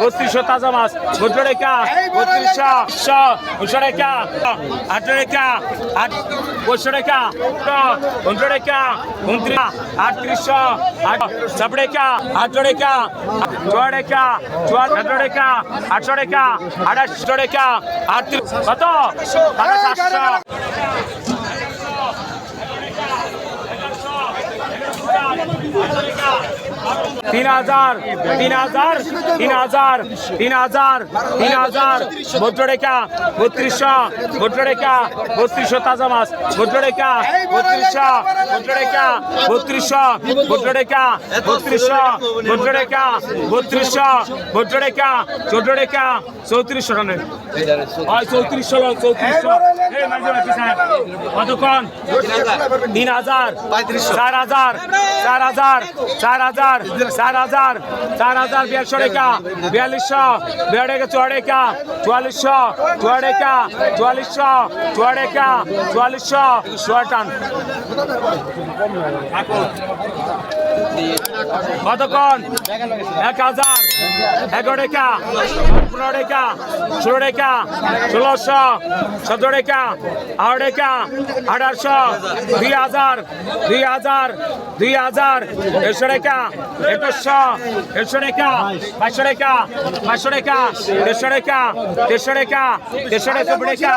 বত্রিশ তাজা মাছ বত্র রেখা বত্রিশশো শ আট পঁচিশশো রেখা উনশো রেখা আট সাপ রেখা আটশো রেখা ছয় রেখা ছয় আটত্রিশ কত Thank you. তিন হাজার তিন হাজার তিন হাজার তিন হাজার তিন হাজার। ভদ্ররেখা বত্রিশশো ভদ্ররেখা বত্রিশশো তাজা মাছ। ভদ্ররেখা বত্রিশশো ভদ্ররেখা বত্রিশশো ভদ্ররেখা বত্রিশশো ভদ্ররেখা বত্রিশশো ভদ্ররেখা চোদ্দরেখা, চৌত্রিশশো রানের চৌত্রিশ চৌত্রিশশো কতক্ষণ? তিন হাজার, চার হাজার চার হাজার চার হাজার। চার হাজার চার হাজার বিয়াশো টাকা, বিয়াল্লিশশো বিয়ার টাকা চুয়া টাকা চুয়াল্লিশশো চুয়া টাকা চুয়াল্লিশশো চুয়া টাকা চুয়াল্লিশশো চুয়া টান। কতক্ষণ? এক হাজার। এগারো টাকা পনেরো টাকা ষোলো টাকা ষোলোশো সতেরো টাকা আঠারো টাকা আঠারোশো দুই হাজার দুই হাজার দুই হাজার একশো টাকা একুশশো একশো টাকা পাঁচশো টাকা পাঁচশো টাকা দেড়শো টাকা দেড়শো টাকা দেড়শো টাকা চব্বিশ টাকা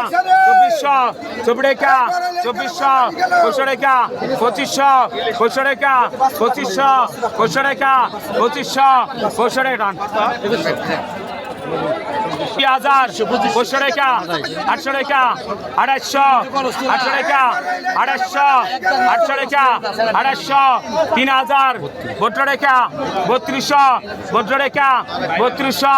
চব্বিশশো চব্বিশ টাকা চব্বিশশো পঁচিশশো টাকা পঁচিশশো পঁচিশশো টাকা পঁচিশশো পঁচিশশো টাকা হাজার পঁচিশশো রেখা আটশো রেখা আড়াইশো, আটশো রেখা আড়াইশো, আটশো রেখা আড়াইশো, তিন হাজার ভদ্র রেখা বত্রিশশো ভদ্র রেখা বত্রিশশো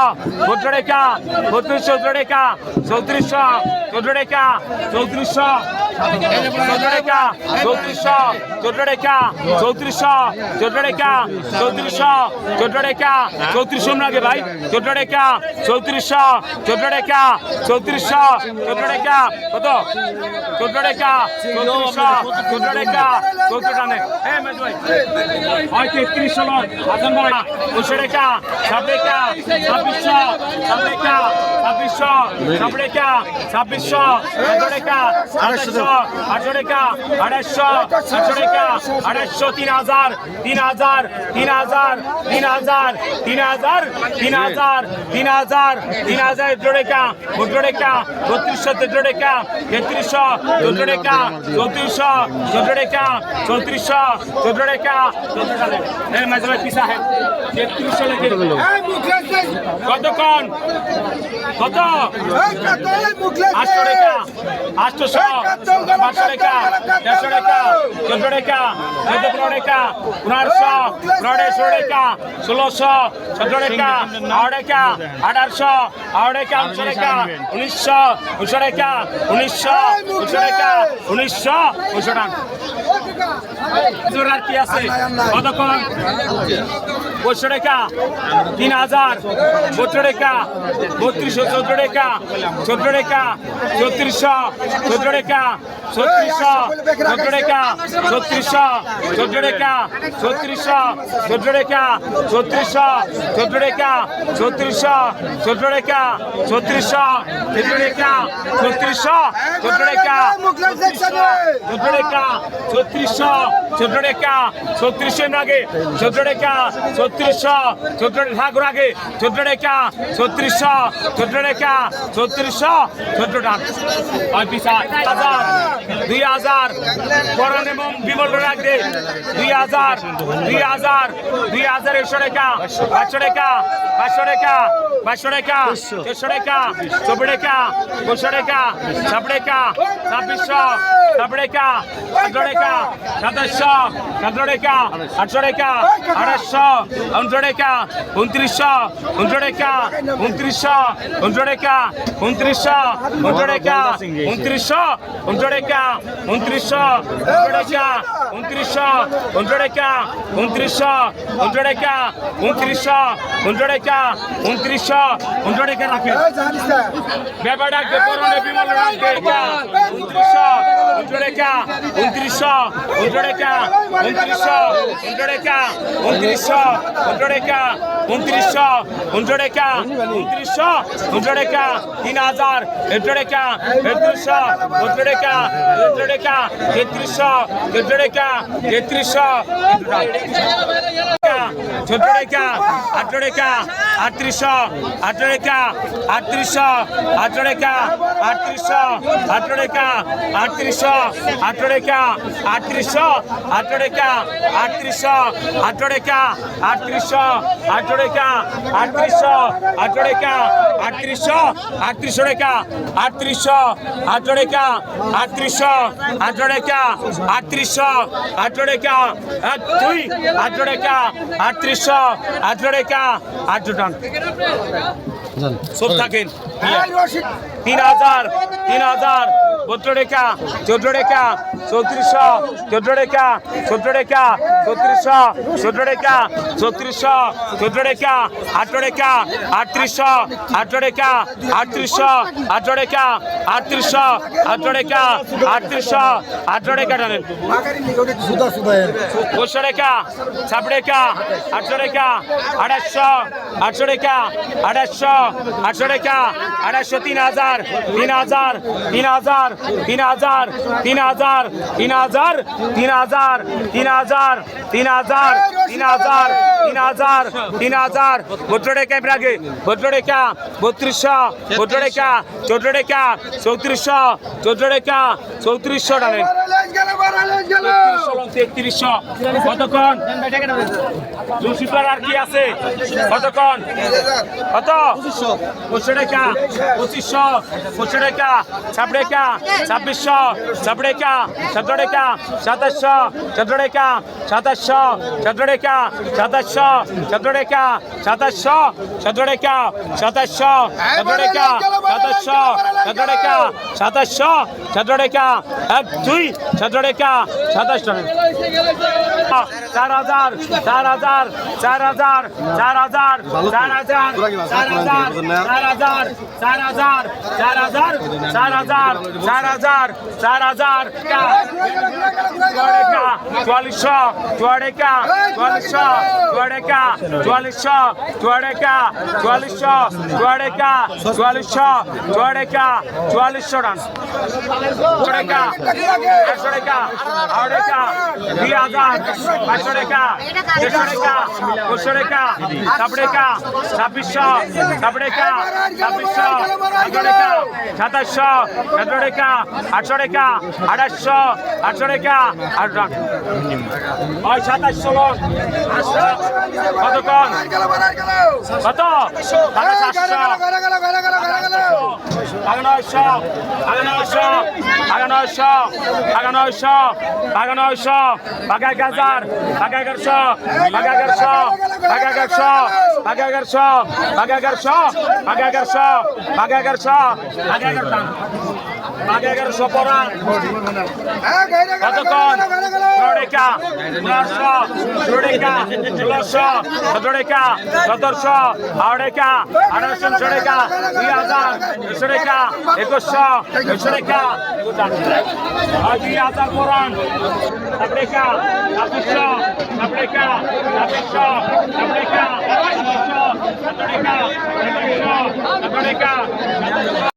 চৌত্রিশশো চৌদ্র রেখা চৌত্রিশশো চৌদ্র রেখা চৌত্রিশশো চৌদ্র রেখা চৌত্রিশশো চৌদ্র রেখা চৌত্রিশশো আগে ভাই চৌদ্র রেখা চৌত্রিশশো চৌদ্র রেখা চৌত্রিশশো চৌদ্র রেখা কত চৌদ্র রেখা চৌত্রিশশো চৌদ্র রেখা চৌদ্র টানে হ্যাঁ হয় তেত্রিশশো লোক আজন ভাই দুশো রেখা সাত রেখা আঠারো রেখা আড়াইশো আঠারো রেখা আড়াইশো তিন হাজার তিন হাজার তিন হাজার তিন হাজার তিন হাজার তিন হাজার তিন হাজার তিন হাজার তেত্র রেখা চোদ্দ রেখা বত্রিশশো তেত্র রেখা তেত্রিশশো চোদ্দ রেখা চৌত্রিশশো চোদ্দ রেখা চৌত্রিশশো চোদ্দ রেখা চোদ্দ সালে এই মাঝে পিসা হে। তেত্রিশশো লেখে। কতক্ষণ? কত? আটশো রেখা। আটশোশো। পাঁচশো রেখা দেড়শো রেখা চোদ্দ রেখা চোদ্দ পনেরো রেখা পনেরোশো পনেরো ষোলো রেখা ষোলোশো সতেরো রেখা আট রেখা আঠারোশো আট রেখা উনিশশো রেখা উনিশশো উনিশশো রেখা উনিশশো উনিশশো রেখা উনিশশো উনিশশো টাকা কি আছে কতক্ষণ পাঁচশো টাকা তিন হাজার সতেরো টাকা বত্রিশশো চোদ্দ টাকা চোদ্দ টাকা চৌত্রিশশো চোদ্দ টাকা ছত্রিশশো চোদ্দ টাকা ছত্রিশশো চোদ্দ টাকা ছত্রিশশো চোদ্দ টাকা ছত্রিশশো চোদ্দ টাকা ছত্রিশশো চোদ্দ টাকা ছত্রিশশো চোদ্দ টাকা ছত্রিশশো চোদ্দ টাকা ছত্রিশশো চোদ্দ টাকা ছত্রিশের আগে চোদ্দ টাকা ছত্রিশশো চোদ্দ ঠাকুর আগে। চোদ্দ রেখা, ছত্রিশশো চোদ্দ রেখা, ছত্রিশশো চোদ্দ হাজার, দুই হাজার করণ এবং বিমল রাখবে। দুই হাজার দুই হাজার দুই হাজার একশো রেখা, পাঁচশো রেখা পাঁচশো রেখা পাঁচশো রেখা দেড়শো রেখা, চব্বিশ রেখা দুশো রেখা সাত রেখা, ছাব্বিশশো সাত রেখা সতেরো রেখা, সাতাশশো সতেরো রেখা, আটশো রেখা আঠাশশো উনশো রেখা উনত্রিশশো উনশো রেখা উনত্রিশশো উনশো রেখা উনত্রিশশো উনশো রেখা উনত্রিশশো উনশো রেখা উনত্রিশশো উনত্রিশশো উনত্রিশশো উনত্রিশশো উনত্রিশশো উনত্রিশশো উনত্রিশশো উনত্রিশশো উনত্রিশশো রাখেন ব্যাপারটা করোনা বিমল রাখবে উনত্রিশশো উনত্রিশশো উনত্রিশশো উনত্রিশশো পনেরো টাকা উনত্রিশশো পনেরো টাকা উনত্রিশশো পনেরো টাকা তিন হাজার এটো টাকা একত্রিশশো পনেরো টাকা এটো টাকা তেত্রিশশো চোদ্দ টাকা তেত্রিশশো চোদ্দ টাকা আঠারো টাকা আটত্রিশশো আটরেখা আটত্রিশশো আটরেখা আটত্রিশশো আটরেখা আটত্রিশশো আটরেখা আটত্রিশশো আটরেখা আটত্রিশশো আটরেখা আটত্রিশশো আটরেখা আটত্রিশশো আটরেখা আটত্রিশশো আটত্রিশশো রেখা আটত্রিশশো আটরেখা আটত্রিশশো আটরেখা আটত্রিশশো আটরেখা এক দুই আটরেখা আটত্রিশশো আটরেখা আট টান সব থাকেন। তিন হাজার তিন হাজার। চোদ্দ রেখা চোদ্দ রেখা চৌত্রিশশো চোদ্দ রেখা চোদ্দ রেখা চৌত্রিশশো চোদ্দ রেখা চৌত্রিশশো চোদ্দ রেখা আট রেখা আটত্রিশশো আট রেখা আটত্রিশশো আট আড়াইশো আটশো আড়াইশো আটশো আড়াইশো, তিন হাজার তিন হাজার তিন হাজার তিন হাজার তিন হাজার তিন হাজার তিন হাজার তিন হাজার তিন হাজার তিন হাজার তিন হাজার তিন হাজার ভদ্র রেখা এবার ভদ্র রেখা বত্রিশশো ভদ্র রেখা চৌদ্দ রেখা চৌত্রিশশো চৌদ্দ রেখা চৌত্রিশশো টানেন তেত্রিশশো কতক্ষণ কি আছে কতক্ষণ কত পঁচিশশো টাকা পঁচিশশো পঁচিশশো টাকা ছাব্বিশ টাকা ছাব্বিশশো ছাবড়েকা সাতড়েকা সাতাশশো সাতড়েকা সাতাশশো সাতড়েকা সাতাশশো সাতড়েকা সাতাশশো সাতড়েকা সাতাশশো সাতড়েকা সাতাশশো সাতড়েকা সাতাশশো সাতড়েকা এক, দুই সাতড়েকা সাতাশশো। চার হাজার চার হাজার চার হাজার চার হাজার চার হাজার চার হাজার চার হাজার চার হাজার চার হাজার চার হাজার চার হাজার চার হাজার চুয়াল্লিশশো চুয়াডেকা চুয়াল্লিশশো চুয়াডেকা চুয়াল্লিশশো চুয়াডেকা চুয়াল্লিশশো চুয়াডেকা চুয়াল্লিশশো চুয়াডেকা চুয়াল্লিশশো রান চুয়াডেকা একশো টাকা আড়াই টাকা দুই হাজার পাঁচশো রেখা দেড়শো রেখা, দুশো রেখা সাত রেখা ছাব্বিশশো সাত রেখা ছাব্বিশশো এগারো রেখা, সাতাশশো সতেরো রেখা, আটশো রেখা, আঠাশশো, আটশো রেখা কত কত? সাড়ে সাতশো আগানয়শো আগানয়শো আগানয়শো আগানয়শো আগানয়শো বাগা এক হাজার বাগা এগারোশো বাগা এগারোশো বাগা এগারোশো বাগা এগারোশো বাগা এগারোশো বাগা এগারোশো বাগা এগারোশো বাগা এগারোশো বাগা এগারোশো সাড়ে এগারোশো পড়া কতক্ষণ ষোলোটা পনেরোশো ষোলোটা ষোলোশো সতেরোটা সতেরোশো আড়াইটা আঠারোশো ষোলোটা দুই হাজার ষোলোটা একুশশো ষোলোটা দুই হাজার। পড়ান সাপড়েকা সাতশো সাপড়েকা সাতশো সাপড়েকা সাতশো সাতশো সাতশো সাতশো